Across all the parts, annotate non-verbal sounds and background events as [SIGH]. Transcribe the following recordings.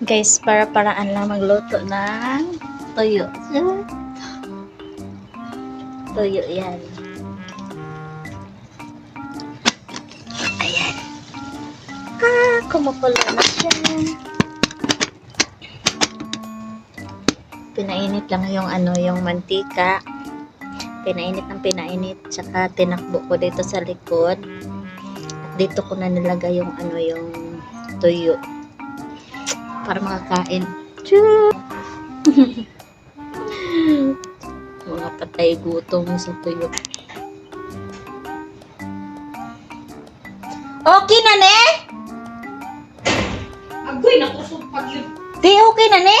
Guys, para-paraan lang magluto ng tuyo. Tuyo yan. Ayan. Ah, kumukulo na siya. Pinainit lang yung ano, yung mantika. Pinainit ng pinainit. Tsaka tinakbo ko dito sa likod. Dito ko na nilagay yung ano, yung tuyo. Para makakain. [LAUGHS] Mga patay gutom sa tuyo. Okay na ne? Agoy, nakusog pag yun. Di okay na ne?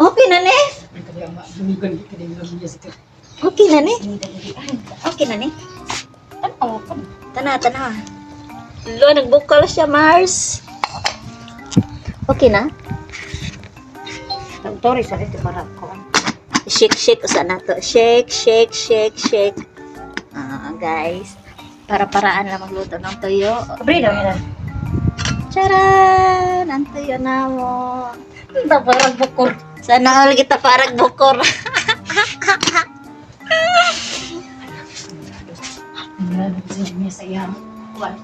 Okay na ne? Okay na ne? Okay na ne? Ano pa? Tana, tana. Lo, nagbukal siya, Mars. Okay na? Sorry, sorry, di para ko. Shake, shake. Usa na to. Shake, shake, shake, shake. Ah, guys. Para-paraan lang magluto ng tuyo. Kabri daw nila. Charan! Ang tuyo na mo. Hindi parang bukor. Sana all kita parang bukor. [LAUGHS] Ang sa niya sa iyang kuwan.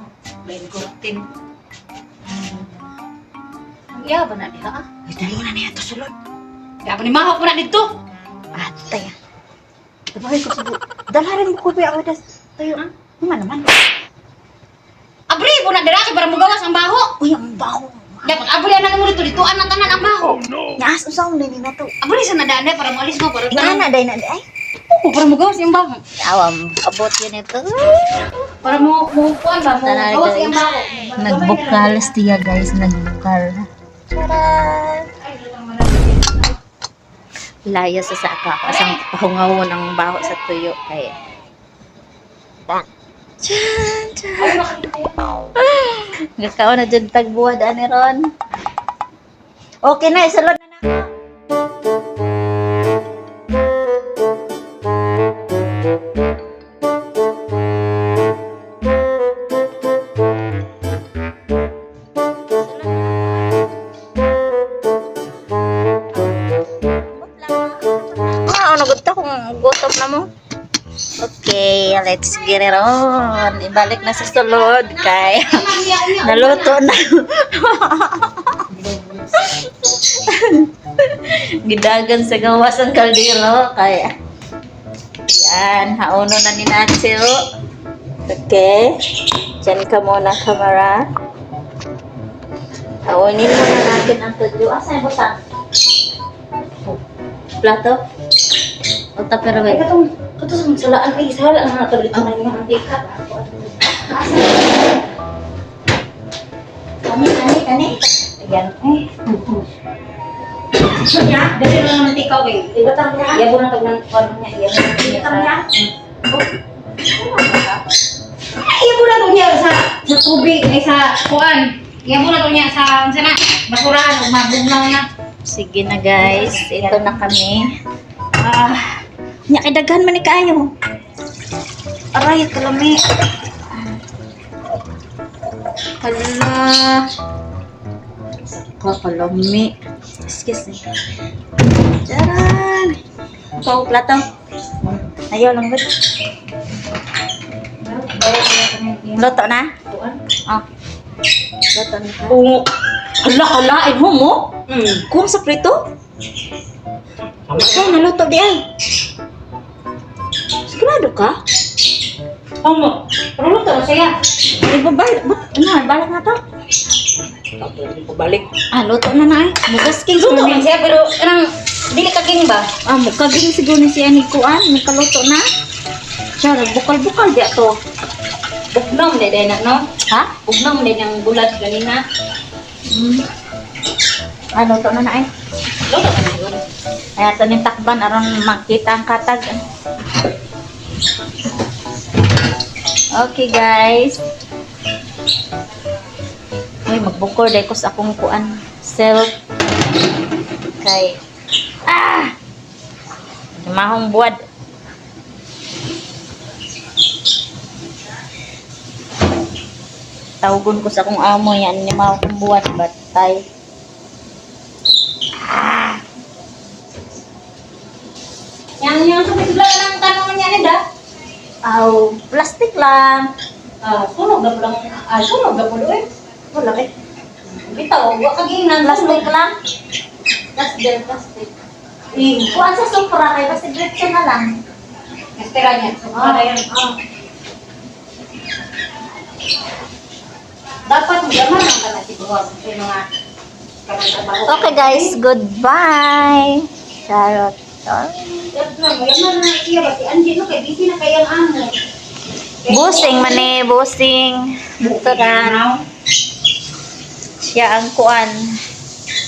Bayan ko tin. Ang iya ba na diha? Ay, dali na niya to sulod. Kaya pa ni mahok mo na dito. Atay. Tabahay ko sa bu... Dalarin mo ko ba ako das tuyo. Ano naman? Abri mo na dira kay para mo gawas ang baho. Uy, ang baho. Dapat abri na mo dito dito anak tanan ang baho. Naas usaw na na to. Abri sa nadaan para mo alis mo para Ina na day na day. Ay, Oo, para mo gawas yung baho. awam. Abot yun ito. Para mo mo ba mo gawas guys. yung baho. Nagbukal siya guys. Nagbukal. Charan! Layo sa sa ako. Asang pahungaw ng baho sa tuyo. Kaya. Chan! Chan! Gakaw na dyan tagbuwad, ani Ron. Okay na, isalod gutom na mo? Okay, let's get it on. Ibalik na sa sulod kay naluto na. [LAUGHS] Gidagan sa gawas ang kaldero kay yan, hauno na ni Nacho. Okay. Diyan ka muna, camera. Haunin muna natin ang tudyo. Asa yung butang? Plato? Ay wait. katong katong salaan ay sala ang mga na yung mantika. Kani, kani, kani. Ayan. Dali na naman tikaw eh. Iba tang niya. Iya na niya. Iya Iba tang niya. Iya na to niya sa sa tubig ay sa kuan. Na to niya sa sa na basurahan mabugnaw na. Sige na guys, ito na kami. Ah, nya kay daghan man ni kayo. Aray, kalami. Hala. Kakalami. Excuse me. Charan. Pau plato. Ayaw lang gud. Luto na? Oh. Luto na. Oo. Ala, kalain mo mo? Hmm. Kung sa prito? Ay, naluto di ay. Sigurado ka? Omo. Na siya. Ay, babay. Ba't? Ano, balik na to? Balik. Ah, luto na na ay. Mugas king Luto man siya pero anang dili ka king ba? Ah, mukaging siguro ni siya ni Kuan. Nakaluto na. Char, bukal-bukal di ato. Bugnom na no. Ha? Bugnom de ng bulat ganina. Hmm. Ah, luto na na ay. Luto ka na siguro. Ay, ato ni takban aron makita ang katag. Okay, guys. Uy, magbukor dahil ko sa akong kuan self kay ah mahong buwad Tawgon ko sa kung amo yan ni mao kong buwan batay. Yang yang sa ng tanong niya nida. Aw, plastic lang. Ah, sunog na lang. Ah, sunog na po eh. Wala kay. Bitaw, wa kaginan Plastic lang. Plastic, plastic. Eh, Kuan sa supra kay basta diretso na lang. Estera niya. So, para yan. ah. Dapat magaman ang kana siguro sa mga. Okay guys, goodbye. Charot. Dapat na, mayaman na siya ba si Angie no kay busy na kayang amo. Busing man eh, busing. Doktoran. Now, Siya ang kuan.